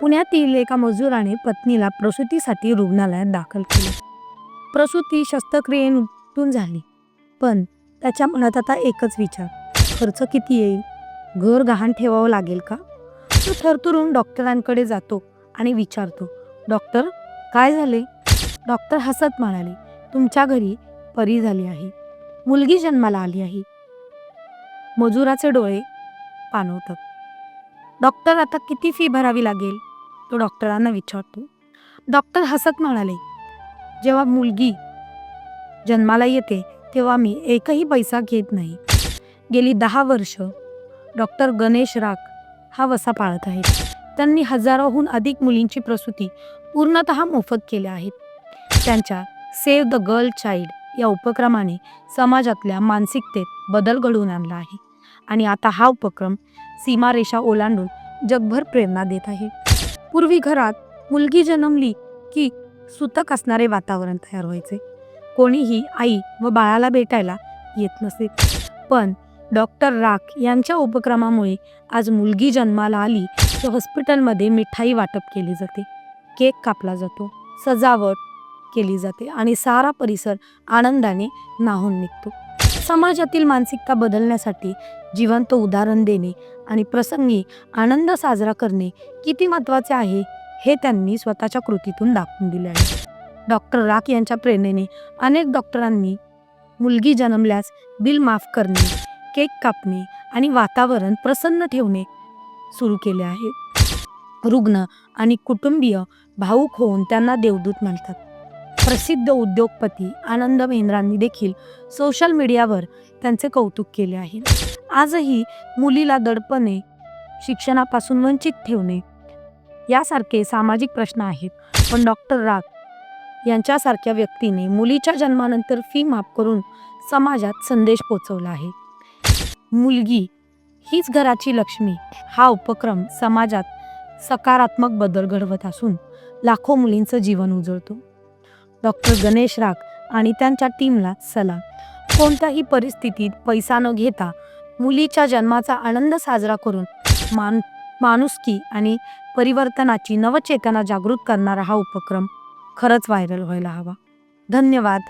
पुण्यातील एका मजुराने पत्नीला प्रसूतीसाठी रुग्णालयात दाखल केले. प्रसूती शस्त्रक्रियेतून झाली पण त्याच्या मनात आता एकच विचार खर्च किती येईल? घर गहाण ठेवावं लागेल का? तो थरथरून डॉक्टरांकडे जातो आणि विचारतो डॉक्टर काय झाले? डॉक्टर हसत म्हणाले तुमच्या घरी परी झाली आहे. मुलगी जन्माला आली आहे. मजुराचे डोळे पाणवतात. डॉक्टर आता किती फी भरावी लागेल? तो डॉक्टरांना विचारतो. डॉक्टर हसत म्हणाले जेव्हा मुलगी जन्माला येते तेव्हा मी एकही पैसा घेत नाही. गेली दहा वर्ष डॉक्टर गणेश राख हा वसा पाळत आहेत. त्यांनी हजारोहून अधिक मुलींची प्रसूती पूर्णत मोफत केल्या आहेत. त्यांच्या सेव्ह द गर्ल चाइल्ड या उपक्रमाने समाजातल्या मानसिकतेत बदल घडवून आणला आहे. आणि आता हा उपक्रम सीमारेषा ओलांडून जगभर प्रेरणा देत आहे. पूर्वी घरात मुलगी जन्मली की सुतक असणारे वातावरण तयार व्हायचे. कोणीही आई व बाळाला भेटायला येत नसे. पण डॉक्टर राख यांच्या उपक्रमामुळे आज मुलगी जन्माला आली तर हॉस्पिटलमध्ये मिठाई वाटप केली जाते. केक कापला जातो सजावट केली जाते आणि सारा परिसर आनंदाने नाहून निघतो. समाजातील मानसिकता बदलण्यासाठी जिवंत उदाहरण देणे आणि प्रसंगी आनंद साजरा करणे किती महत्त्वाचे आहे हे त्यांनी स्वतःच्या कृतीतून दाखवून दिले आहे. डॉक्टर राख यांच्या प्रेरणेने अनेक डॉक्टरांनी मुलगी जन्मल्यास बिल माफ करणे केक कापणे आणि वातावरण प्रसन्न ठेवणे सुरू केले आहे. रुग्ण आणि कुटुंबीय भाऊक होऊन त्यांना देवदूत म्हणतात. प्रसिद्ध उद्योगपती आनंद मेहंद्रांनी देखील सोशल मीडियावर त्यांचे कौतुक केले आहे. आजही मुलीला दडपणे शिक्षणापासून वंचित ठेवणे यासारखे सामाजिक प्रश्न आहेत. पण डॉक्टर राग यांच्यासारख्या व्यक्तीने मुलीच्या जन्मानंतर फी माफ करून समाजात संदेश पोचवला आहे. मुलगी हीच घराची लक्ष्मी हा उपक्रम समाजात सकारात्मक बदल घडवत असून लाखो मुलींचं जीवन उजळतो. डॉक्टर गणेश राग आणि त्यांच्या टीमला सलाम. कोणत्याही परिस्थितीत पैसा न घेता मुलीच्या जन्माचा आनंद साजरा करून मान माणुसकी आणि परिवर्तनाची नवचेतना जागृत करणारा हा उपक्रम खरंच व्हायरल व्हायला हवा. धन्यवाद.